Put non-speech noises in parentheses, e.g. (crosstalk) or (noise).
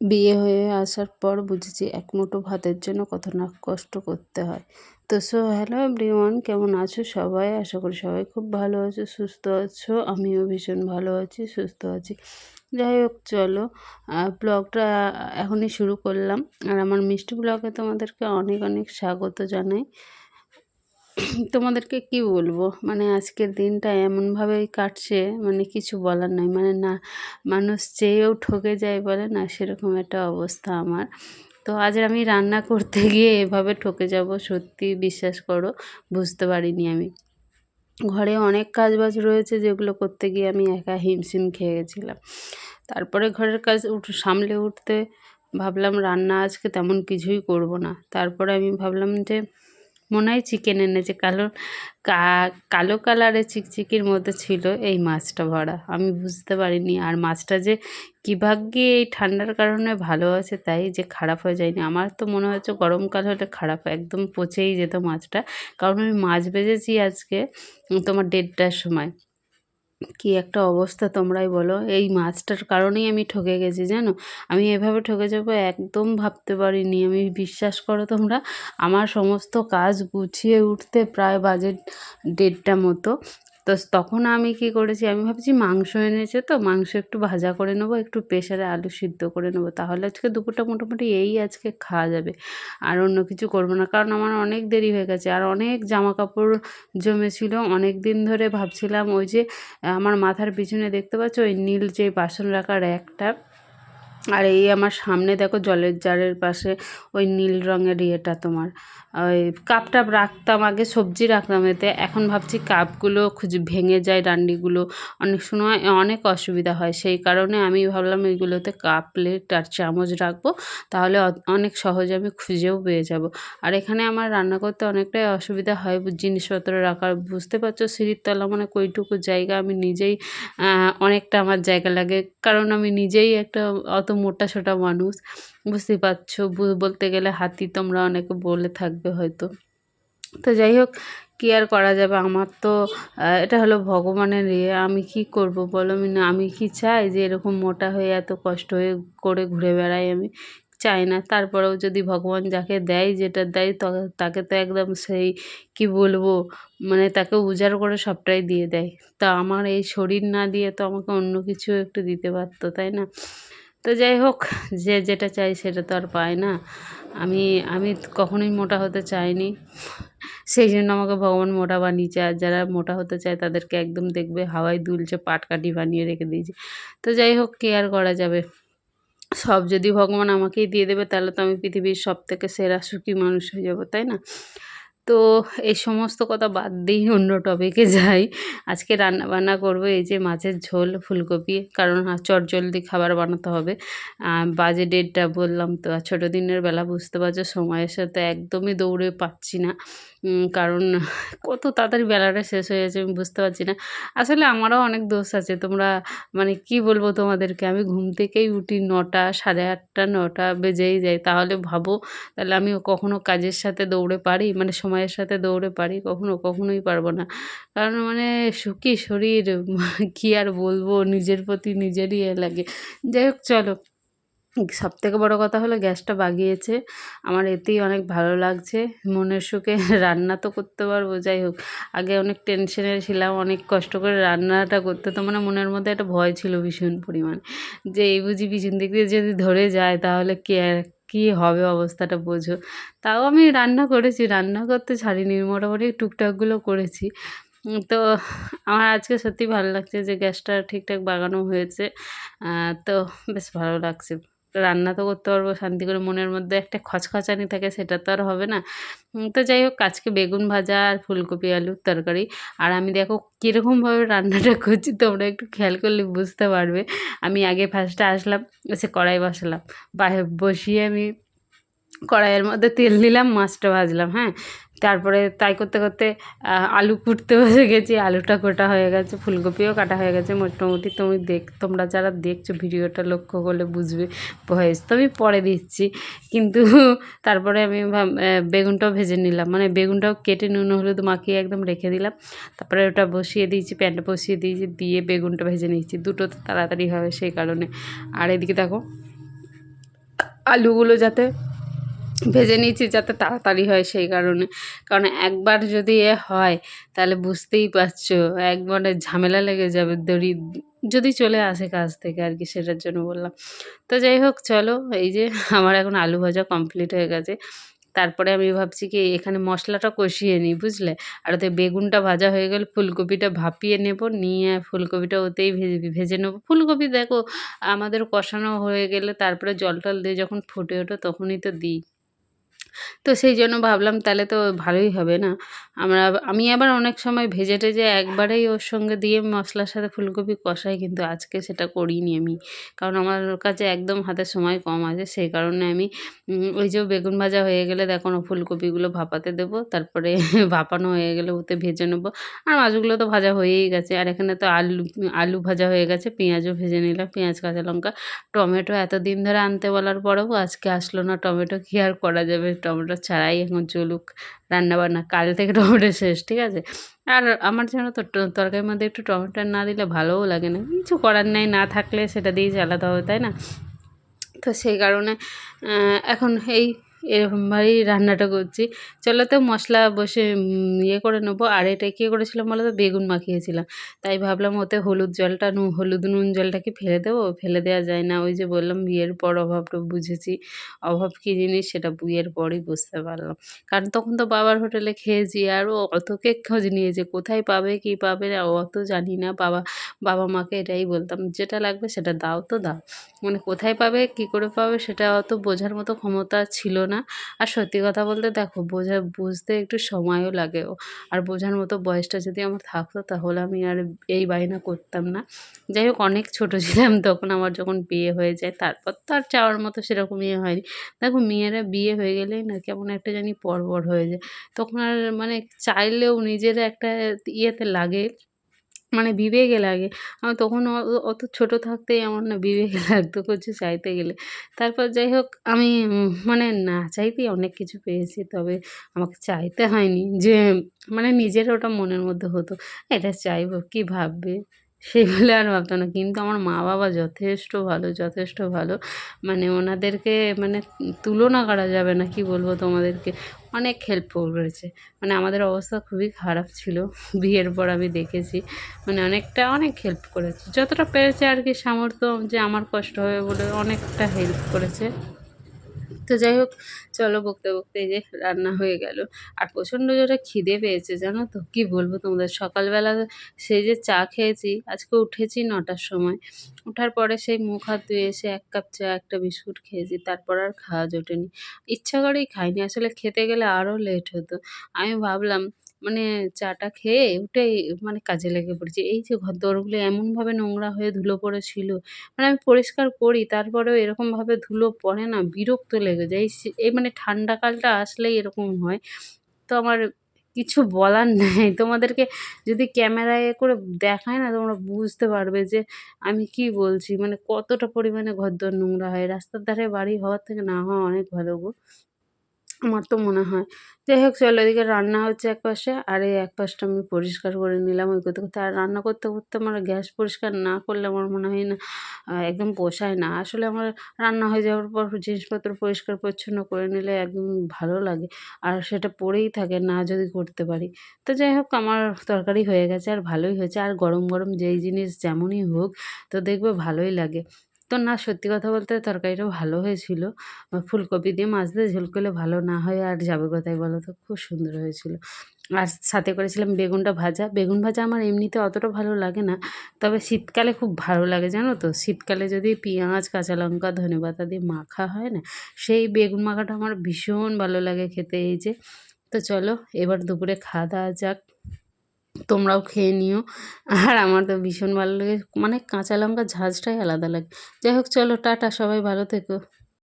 বিয়ে হয়ে আসার পর বুঝেছি এক মুঠো ভাতের জন্য কত না কষ্ট করতে হয়। তো সো, হ্যালো এভরিওয়ান, কেমন আছো সবাই? আশা করি সবাই খুব ভালো আছো, সুস্থ আছো। আমিও ভীষণ ভালো আছি, সুস্থ আছি। যাই হোক, চলো ব্লগটা এখনই শুরু করলাম। আর আমার মিষ্টি ব্লগে তোমাদেরকে অনেক অনেক স্বাগত জানাই। তোমাদেরকে কি বলব? মানে আজকের দিনটা এমনভাবেই কাটছে মানে কিছু বলার নাই। মানে না, মানুষ চেয়েও ঠকে যায় বলে না, সেরকম একটা অবস্থা আমার। তো আজ আমি রান্না করতে (laughs) গিয়ে এভাবে ঠকে যাব, সত্যি বিশ্বাস করো, বুঝতে পারিনি আমি। ঘরে অনেক কাজ বাজ রয়েছে যেগুলো করতে গিয়ে আমি একা হিমশিম খেয়ে গেছিলাম। তারপরে ঘরের কাজ উঠ, সামলে উঠতে ভাবলাম রান্না আজকে তেমন কিছুই করব না। তারপরে আমি ভাবলাম যে মনে হয় চিকেন এনেছে। কালো কালো কালারের চিকচিকির মধ্যে ছিল এই মাছটা ভরা। আমি বুঝতে পারিনি আর মাছটা যে কী ভাগ্যে এই ঠান্ডার কারণে ভালো আছে তাই যে খারাপ হয়ে যায়নি। আমার তো মনে হচ্ছে গরমকাল হলে খারাপ, একদম পচেই যেত মাছটা। কারণ আমি মাছ বেজেছি আজকে তোমার দেড়টার সময়। কি একটা অবস্থা তোমরাই বলো। এই মাছটার কারণেই আমি ঠকে গেছি, জানো? আমি এভাবে ঠকে যাব একদম ভাবতে পারিনি। আমি বিশ্বাস করো তোমরা, আমার সমস্ত কাজ গুছিয়ে উঠতে প্রায় বাজে দেড়টা মতো। তো তখন আমি কি করেছি, আমি ভাবছি মাংস এনেছে তো, মাংস একটু ভাজা করে নেব, একটু প্রেশারে আলু সিদ্ধ করে নেব, তাহলে আজকে দুপুরটা মোটামুটি এই আজকে খাওয়া যাবে, আর অন্য কিছু করব না, কারণ আমার অনেক দেরি হয়ে গেছে, আর অনেক জামা কাপড় জমেছিল, অনেক দিন ধরে ভাবছিলাম ওই যে, আমার মাথার পিছনে দেখতে পাচ্ছ, ওই নীল যে বাসন রাখার একটা আর এই আমার সামনে দেখো জলের জারের পাশে ওই নীল রঙের ইয়েটা তোমার। ওই কাপ টাপ রাখতাম আগে, সবজি রাখতাম এতে। এখন ভাবছি কাপগুলো খুঁজে ভেঙে যায় ডান্ডিগুলো। অনেক সময় অনেক অসুবিধা হয়। সেই কারণে আমি ভাবলাম এইগুলোতে কাপ, প্লেট আর চামচ রাখব। তাহলে অনেক সহজে আমি খুঁজেও পেয়ে যাব। আর এখানে আমার রান্না করতে অনেকটাই অসুবিধা হয়। জিনিসপত্র রাখার, বুঝতে পারছ? সিঁড়ির তলা মানে কইটুকু জায়গা। আমি নিজেই অনেকটা আমার জায়গা লাগে। কারণ আমি নিজেই একটা অত মোটা সোটা মানুষ। বুঝতেই পারছ বলতে গেলে হাতি তোমরা অনেকে বলে থাকবে হয়তো। তো যাই হোক, কী আর করা যাবে? আমার তো এটা হলো ভগবানের ইয়ে। আমি কি করব বলো না আমি কি চাই যে এরকম মোটা হয়ে এত কষ্ট হয়ে করে ঘুরে বেড়াই আমি? চাই না। তারপরেও যদি ভগবান যাকে দেয়, যেটা দেয় তাকে তো একদম সেই, কি বলব মানে তাকে উজাড় করে সবটাই দিয়ে দেয়। তা আমার এই শরীর না দিয়ে তো আমাকে অন্য কিছু একটু দিতে পারতো, তাই না? তো যাই হোক, যে যেটা চাই সেটা তো আর পায় না। আমি আমি কখনোই মোটা হতে চাইনি। সেই জন্য আমাকে ভগবান মোটা বানিয়েছে, আর যারা মোটা হতে চায় তাদেরকে একদম দেখবে হাওয়ায় দুলছে, পাটকাঠি বানিয়ে রেখে দিয়েছে। তো যাই হোক কেয়ার করা যাবে? সব যদি ভগবান আমাকেই দিয়ে দেবে, তাহলে তো আমি পৃথিবীর সব থেকে সেরা সুখী মানুষ হয়ে যাব, তাই না? তো এই সমস্ত কথা বাদ দিয়েই অন্য টপিকে যাই। আজকে রান্না বান্না করব এই যে মাছের ঝোল, ফুলকপি, কারণ চট জলদি খাবার বানাতে হবে। বাজে ডেটটা বললাম তো ছোটো দিনের বেলা বুঝতে পারছ, সময়ের সাথে একদমই দৌড়ে পাচ্ছি না। কারণ কত তাড়াতাড়ি বেলাটা শেষ হয়ে যাচ্ছে আমি বুঝতে পারছি না। আসলে আমারও অনেক দোষ আছে, তোমরা মানে কি বলব তোমাদেরকে? আমি ঘুম থেকেই উঠি নটা, সাড়ে আটটা, নটা বেজেই যায়, তাহলে ভাবো তাহলে আমি কখনো কাজের সাথে দৌড়ে পারি? মানে সময়ের সাথে দৌড়ে পারি? কখনো, কখনোই পারব না। কারণ মানে সুখী শরীর, কী আর বলব? নিজের প্রতি নিজেরই এ লাগে। যাই হোক, চলো। সব থেকে বড়ো কথা হলো গ্যাসটা বাগিয়েছে। আমার এতেই অনেক ভালো লাগছে। মনের সুখে (laughs) রান্না তো করতে পারব, যাই হোক। আগে অনেক টেনশনে ছিলাম, অনেক কষ্ট করে রান্নাটা করতে। তো মানে মনের মধ্যে একটা ভয় ছিল ভীষণ পরিমাণ। যে এই বুঝি পিছন দিক দিয়ে যদি ধরে যায়, তাহলে কে কী হবে অবস্থাটা বোঝো। তাও আমি রান্না করেছি, রান্না করতে ছাড়িনি। মোটামুটি টুকটাকগুলো করেছি। তো আমার আজকে সত্যি ভালো লাগছে যে গ্যাসটা ঠিকঠাক বাগানো হয়েছে। তো বেশ ভালো লাগছে। রান্না তো করতে পারব, শান্তি করে মনের মধ্যে একটা খচখচানি থাকে, সেটা তো আর হবে না। তো যাই হোক, আজকে বেগুন ভাজা আর ফুলকপি আলুর তরকারি। আর আমি দেখো কীরকমভাবে রান্নাটা করছি, তোমরা একটু খেয়াল করলে বুঝতে পারবে। আমি আগে ফার্স্টে আসলাম, এসে কড়াই বসালাম। বসিয়ে আমি কড়াইয়ের মধ্যে তেল দিলাম, মাছটা ভাজলাম হ্যাঁ। তারপরে তাই করতে করতে আলু কুটতে বসে গেছি, আলুটা কোটা হয়ে গেছে, ফুলকপিও কাটা হয়ে গেছে, মোটামুটি তুমি দেখ, তোমরা যারা দেখছ ভিডিওটা লক্ষ্য করলে বুঝবে ভয়েস, তো আমি পরে দিচ্ছি। কিন্তু তারপরে আমি বেগুনটাও ভেজে নিলাম মানে বেগুনটাও কেটে নুন হলুদ মাখিয়ে একদম রেখে দিলাম। তারপরে ওটা বসিয়ে দিয়েছি, প্যান্টে বসিয়ে দিয়েছি, দিয়ে বেগুনটা ভেজে নিয়েছি, দুটো তো তাড়াতাড়ি হবে সেই কারণে। আর এদিকে দেখো, আলুগুলো যাতে ভেজে নিয়েছি যাতে তাড়াতাড়ি হয় সেই কারণে। কারণ একবার যদি এ হয়, তাহলে বুঝতেই পারছ, একবারে ঝামেলা লেগে যাবে, দড়ি যদি চলে আসে কাজ থেকে আর কি, সেটার জন্য বললাম। তো যাই হোক, চলো, এই যে আমার এখন আলু ভাজা কমপ্লিট হয়ে গেছে। তারপরে আমি ভাবছি কি, এখানে মশলাটা কষিয়ে নিই, বুঝলে? আর ওতে বেগুনটা ভাজা হয়ে গেলে ফুলকপিটা ভাপিয়ে নেব, নিয়ে ফুলকপিটা ওতেই ভেজে ভেজে নেব। ফুলকপি দেখো, আমাদের কষানো হয়ে গেলে তারপরে জল টল দিয়ে যখন ফুটে ওঠে, তখনই তো দিই। তো সেই জন্য ভাবলাম তাহলে তো ভালোই হবে না। আমরা আমি আবার অনেক সময় ভেজে টেজে একবারেই ওর সঙ্গে দিয়ে মশলার সাথে ফুলকপি কষাই, কিন্তু আজকে সেটা করিনি আমি। কারণ আমার কাছে একদম হাতে সময় কম আছে, সেই কারণে আমি ওই যে বেগুন ভাজা হয়ে গেলে দেখো ফুলকপিগুলো ভাপাতে দেবো, তারপরে (laughs) ভাপানো হয়ে গেলে ওতে ভেজে নেব। আর মাছগুলো তো ভাজা হয়েই গেছে, আর এখানে তো আলু আলু ভাজা হয়ে গেছে, পেঁয়াজও ভেজে নিলাম, পেঁয়াজ, কাঁচা লঙ্কা। টমেটো এতদিন ধরে আনতে বলার পরেও আজকে আসলো না, টমেটো কী আর করা যাবে? টমেটো ছাড়াই এখন চলুক, রান্নাবান্না। কাল থেকে টমেটো শেষ, ঠিক আছে? আর আমার যেন তো তরকারির মধ্যে একটু টমেটো না দিলে ভালোও লাগে না। কিছু করার নাই, না থাকলে সেটা দিয়েই চালাতে হবে, তাই না? তো সেই কারণে এখন এই এরকমভাবেই রান্নাটা করছি। চলো তো মশলা বসে ইয়ে করে নেব। আর এটা কী করেছিলাম বলো তো? বেগুন মাখিয়েছিলাম। তাই ভাবলাম ওতে হলুদ জলটা নুন হলুদ নুন জলটা কি ফেলে দেবো। ফেলে দেওয়া যায় না। ওই যে বললাম, বিয়ের পর অভাবটা বুঝেছি। অভাব কী জিনিস? সেটা বিয়ের পরই বুঝতে পারলাম। কারণ তখন তো বাবার হোটেলে খেয়েছি। আর ও অতকে খোঁজ নিয়েছে, কোথায় পাবে, কি পাবে? অত জানি না। বাবা বাবা মাকে এটাই বলতাম, যেটা লাগবে সেটা দাও তো দাও। মানে কোথায় পাবে, কি করে পাবে, সেটা অত বোঝার মতো ক্ষমতা ছিল না। আর সত্যি কথা বলতে দেখো, বোঝা, বুঝতে একটু সময়ও লাগে। আর বোঝার মতো বয়সটা যদি আমার থাকতো, তাহলে আমি আর এই বায়না করতাম না। যাই হোক, অনেক ছোটো ছিলাম তখন আমার যখন বিয়ে হয়ে যায়, তারপর তো আর চাওয়ার মতো সেরকম ইয়ে হয়নি। দেখো, মেয়েরা বিয়ে হয়ে গেলেই না কেমন একটা জানি পরবর হয়ে যায়। তখন আর মানে চাইলেও নিজের একটা ইয়েতে লাগে। মানে বিবেকে লাগে। আমি তখন অত ছোট থাকতেই আমার না বিবেকে (laughs) লাগতো কিছু চাইতে গেলে। তারপর যাই হোক, আমি মানে না চাইতেই অনেক কিছু পেয়েছি, তবে আমাকে চাইতে হয়নি যে মানে নিজের ওটা মনের মধ্যে হতো, এটা চাইব, কী ভাববে? সেগুলো আর ভাবতো না। কিন্তু আমার মা বাবা যথেষ্ট ভালো যথেষ্ট ভালো। মানে ওনাদেরকে মানে তুলনা করা যাবে না, কি বলব তোমাদেরকে? অনেক হেল্পফুল রয়েছে। মানে আমাদের অবস্থা খুবই খারাপ ছিল, বিয়ের পর আমি দেখেছি। মানে অনেকটা, অনেক হেল্প করেছে। যতটা পেরেছে আর কি সামর্থ্য যে আমার কষ্ট হবে বলে অনেকটা হেল্প করেছে। তো যাই হোক, চলো বকতে বকতে যে রান্না হয়ে গেল। আর প্রচণ্ড জোরে খিদে পেয়েছে, জানো তো? কী বলব তোমাদের? সকালবেলা সেই যে চা খেয়েছি, আজকে উঠেছি নটার সময়। ওঠার পরে সেই মুখ হাত ধুয়ে এসে এক কাপ চা, একটা বিস্কুট খেয়েছি, তারপর আর খাওয়া জোটেনি। ইচ্ছা করেই খাইনি, আসলে খেতে গেলে আরও লেট হতো। আমি ভাবলাম মানে চাটা খেয়ে উঠেই মানে কাজে লেগে পড়েছি। এই যে ঘর দোরগুলো এমনভাবে নোংরা হয়ে ধুলো পড়েছিল মানে আমি পরিষ্কার করি, তারপরেও এরকমভাবে ধুলো পড়ে না, বিরক্ত লেগে যায়। এই মানে ঠান্ডাকালটা আসলেই এরকম হয়। তো আমার কিছু বলার (laughs) নেই। তোমাদেরকে যদি ক্যামেরায় এ করে দেখায় না, তোমরা বুঝতে পারবে যে আমি কি বলছি। মানে কতটা পরিমাণে ঘরদোর নোংরা হয়। রাস্তার ধারে বাড়ি হওয়ার থেকে না হওয়া অনেক ভালো গো। আমার তো মনে হয়। যাই হোক চলো এদিকে রান্না হচ্ছে এক পাশে আর এই এক পাশটা আমি পরিষ্কার করে নিলাম ওই করতে করতে আর রান্না করতে করতে আমার গ্যাস পরিষ্কার না করলে আমার মনে হয় না একদম পোষায় না। আসলে আমার রান্না হয়ে যাওয়ার পর জিনিসপত্র পরিষ্কার পরিচ্ছন্ন করে নিলে একদম ভালো লাগে। আর সেটা পড়েই থাকে, না যদি করতে পারি। তো যাই হোক আমার তরকারি হয়ে গেছে আর ভালোই হয়েছে। আর গরম গরম যেই জিনিস যেমনই হোক, তো দেখবে ভালোই লাগে। তো না, সত্যি কথা বলতে তরকারিটা ভালো হয়েছিল। ফুলকপি দিয়ে মাছ দিয়ে ঝোল করলে ভালো না হয়, আর যাবে কোথায় বলো তো? খুব সুন্দর হয়েছিল। আর সাথে করেছিলাম বেগুনটা ভাজা। বেগুন ভাজা আমার এমনিতে অতটা ভালো লাগে না, তবে শীতকালে খুব ভালো লাগে, জানো তো? শীতকালে যদি পেঁয়াজ, কাঁচা লঙ্কা, ধনে পাতা দিয়ে মাখা হয় না, সেই বেগুন মাখাটা আমার ভীষণ ভালো লাগে খেতে, এই যে। তো চলো, এবার দুপুরে খাওয়া দাওয়া যাক। তোমরাও খেয়ে নিও। আর আমার তো ভীষণ ভালো লাগে। মানে কাঁচা লঙ্কার ঝাঁঝটাই আলাদা লাগে। যাই হোক, চলো, টাটা, সবাই ভালো থেকো।